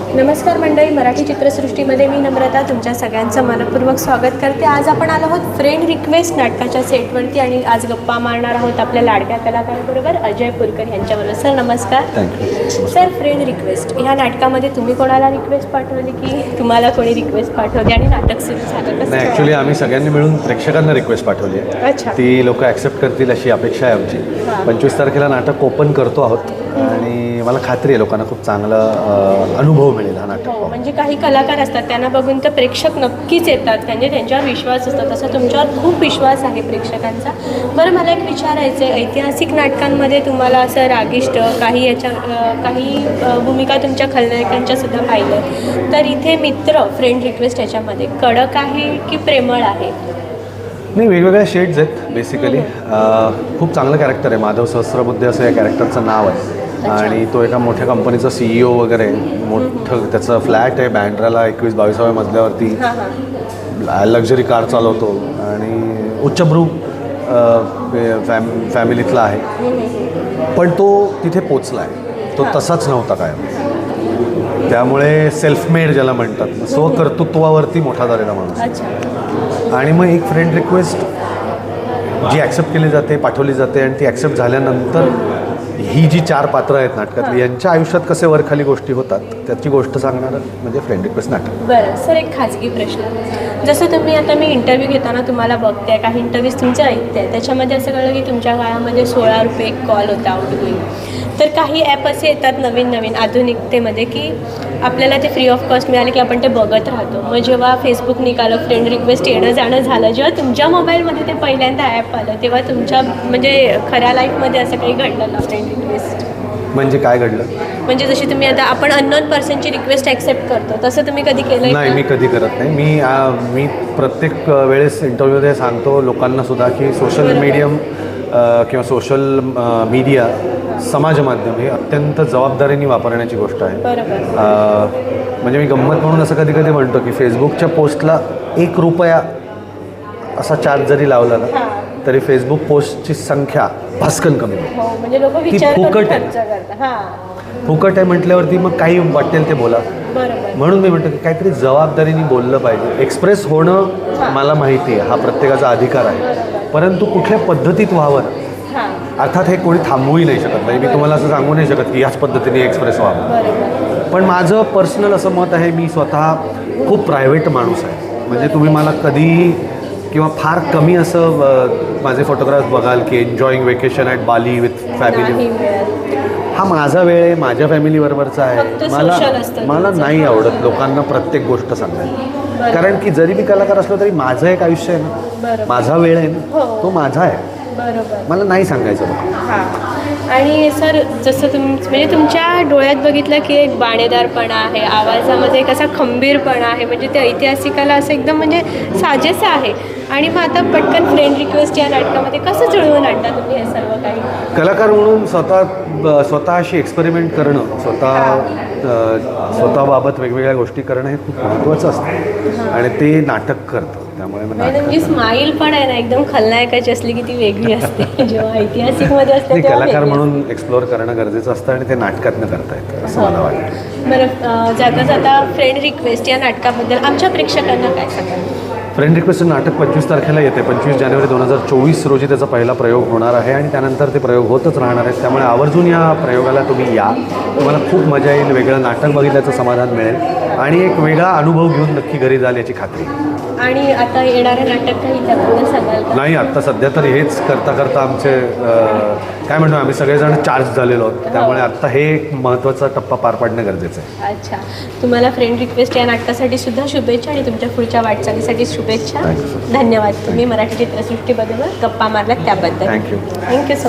नमस्कार मंडळी मराठी चित्रसृष्टीमध्ये मी नम्रता तुमच्या सगळ्यांचं मनपूर्वक स्वागत करते. आज आपण आलो आहोत फ्रेंड रिक्वेस्ट नाटकाच्या सेटवरती आणि आज गप्पा मारणार आहोत आपल्या लाडक्या कलाकाराबरोबर अजय पुरकर यांच्याबरोबर. सर नमस्कार. सर फ्रेंड रिक्वेस्ट ह्या नाटकामध्ये तुम्ही कोणाला रिक्वेस्ट पाठवली की तुम्हाला कोणी रिक्वेस्ट पाठवली आणि नाटक सुरू झालं कसं? ॲक्च्युली आम्ही सगळ्यांनी मिळून प्रेक्षकांना रिक्वेस्ट पाठवली आहे. अच्छा. ती लोक ॲक्सेप्ट करतील अशी अपेक्षा आहे आमची. पंचवीस तारखेला नाटक ओपन करतो आहोत. आणि मला खात्री आहे लोकांना खूप चांगला अनुभव मिळेल हा नाटक हो. म्हणजे काही कलाकार असतात त्यांना बघून तर प्रेक्षक नक्कीच येतात म्हणजे त्यांच्यावर विश्वास असतो तसा तुमच्यावर खूप विश्वास आहे प्रेक्षकांचा. बरं मला एक विचारायचं आहे ऐतिहासिक नाटकांमध्ये तुम्हाला असं रागिष्ट काही याच्या काही भूमिका तुमच्या खलनायकांच्या सुद्धा पाहिलं तर इथे मित्र फ्रेंड रिक्वेस्ट याच्यामध्ये कडक आहे की प्रेमळ आहे? नाही वेगवेगळ्या शेड्स आहेत बेसिकली खूप चांगलं कॅरेक्टर आहे. माधव सहस्रबुद्धे असं या कॅरेक्टरचं नाव आहे. आणि तो एका मोठ्या कंपनीचा सी ओ वगैरे. मोठं त्याचं फ्लॅट आहे बँड्राला एकवीस बावीसाव्या मजल्यावरती. लक्झरी कार चालवतो. आणि उच्चभ्रू फॅम फॅमिलीतला आहे. पण तो तिथे पोचला आहे तो तसाच नव्हता काय त्यामुळे सेल्फ मेड ज्याला म्हणतात स्वकर्तृत्वावरती मोठा झालेला माणूस अच्छा. आणि मग एक फ्रेंड रिक्वेस्ट जी ॲक्सेप्ट केली जाते पाठवली जाते आणि ती ॲक्सेप्ट झाल्यानंतर ही जी चार पात्र आहेत नाटकातली यांच्या आयुष्यात कसे वरखाली गोष्टी होतात त्याची गोष्ट सांगणारं म्हणजे फ्रेंड रिक्वेस्ट नाटक. बरं सर एक खाजगी प्रश्न. जसं तुम्ही आता मी इंटरव्ह्यू घेताना तुम्हाला बघते काही इंटरव्ह्यूज तुमचे ऐकते त्याच्यामध्ये असं कळलं की तुमच्या काळामध्ये सोळा रुपये एक कॉल होता आउटगोईंग तर काही ॲप असे येतात नवीन नवीन आधुनिकतेमध्ये की आपल्याला ते फ्री ऑफ कॉस्ट मिळाले की आपण ते बघत राहतो. मग जेव्हा फेसबुक निघालं फ्रेंड रिक्वेस्ट येणं जाणं झालं जेव्हा तुमच्या मोबाईलमध्ये ते पहिल्यांदा ॲप आलं तेव्हा तुमच्या म्हणजे खऱ्या लाईफमध्ये असं काही घडलं का फ्रेंड रिक्वेस्ट म्हणजे काय घडलं? म्हणजे जशी तुम्ही आता आपण अननोन पर्सनची रिक्वेस्ट ॲक्सेप्ट करतो तसं तुम्ही कधी केलं नाही मी कधी करत नाही. मी आ, मी प्रत्येक वेळेस इंटरव्ह्यूमध्ये सांगतो लोकांना सुद्धा की सोशल. मीडियम किंवा सोशल मीडिया समाज माध्यम हे अत्यंत जबाबदारीने वापरण्याची गोष्ट आहे. म्हणजे मी गंमत म्हणून असं कधी कधी म्हणतो की फेसबुकच्या पोस्टला एक रुपया असा चार्ज जरी लावला ना तरी फेसबुक पोस्टची संख्या भास्कन कमी. हो म्हणजे लोक विचार करून फुकट आहे. खर्च करतात. हां. फुकट आहे म्हटल्यावरती मग काही वाटेल ते बोला. बरोबर. म्हणून मी म्हणतो की काहीतरी जबाबदारीने बोललं पाहिजे. एक्सप्रेस होणं मला माहिती आहे. हा प्रत्येकाचा अधिकार आहे. परंतु कुठल्या पद्धतीत व्हावं? हां. अर्थात हे कोणी थांबवूही नाही शकत. म्हणजे मी तुम्हाला असं सांगू नाही शकत की याच पद्धतीने एक्सप्रेस व्हावं. बरोबर. पण माझं पर्सनल असं मत आहे मी स्वतः खूप प्रायव्हेट माणूस आहे. म्हणजे तुम्ही मला कधीही किंवा फार कमी असं माझे फोटोग्राफ्स बघाल की enjoying vacation at Bali with family हा माझा वेळ आहे माझ्या फॅमिलीबरोबरचा आहे. मला मला. नाही आवडत लोकांना प्रत्येक गोष्ट सांगायला. कारण की जरी मी कलाकार असलो तरी माझं एक आयुष्य आहे ना. माझा वेळ आहे ना. हो. तो माझा आहे. बरोबर. मला नाही सांगायचं बघ. हां. आणि सर जसं तुम म्हणजे तुमच्या डोळ्यात बघितलं की एक बाणेदारपणा आहे आवाजामध्ये एक असा खंबीरपणा आहे म्हणजे ते ऐतिहासिकाला असं एकदम म्हणजे साजेसं आहे. आणि मग आता पटकन फ्रेंड रिक्वेस्ट या नाटकामध्ये कसं जुळवून आणता तुम्ही हे सर्व काही? कलाकार म्हणून स्वतः ब- स्वतःशी एक्सपेरिमेंट करणं स्वतः अ, स्वतःबाबत वेगवेगळ्या गोष्टी करणं हे खूप महत्त्वाचं असतं. आणि ते नाटक करतं. त्यामुळे नाटक तुमची स्माईल पण आहे ना एकदम खलनायकाची असली की ती वेगळी असते. जेव्हा ऐतिहासिकमध्ये असते नाही, तेव्हा कलाकार म्हणून एक्सप्लोअर करणं गरजेचं असतं आणि ते नाटकातनं करता येतं असं मला वाटतं. बरं जाता जाता फ्रेंड रिक्वेस्ट या नाटकाबद्दल आमच्या प्रेक्षकांना काय सांगाल? फ्रेंड रिक्वेस्ट नाटक पंचवीस तारखेला येते. पंचवीस जानेवारी दोन हजार चोवीस रोजी त्याचा पहिला प्रयोग होणार आहे आणि त्यानंतर ते प्रयोग होतच राहणार आहेत. त्यामुळे आवर्जून या प्रयोगाला तुम्ही या. तुम्हाला खूप मजा येईल वेगळं नाटक बघितल्याचं समाधान मिळेल आणि एक वेगळा अनुभव घेऊन नक्की घरी जाल याची खात्री. आणि आता येणारं नाटक काही त्याबद्दल सांगाल का? नाही आत्ता सध्या तर हेच करता करता आमचे अं, काय म्हणतो आम्ही सगळेजण चार्ज झालेलो आहोत. त्यामुळे आत्ता हे एक महत्त्वाचा टप्पा पार पाडणं गरजेचं आहे. अच्छा. तुम्हाला फ्रेंड रिक्वेस्ट या नाटकासाठी सुद्धा शुभेच्छा आणि तुमच्या पुढच्या वाटचालीसाठी शुभेच्छा. Thank you, sir. धन्यवाद. तुम्ही मराठी चित्रसृष्टीबद्दल गप्पा मारल्यात त्याबद्दल. Thank you thank you so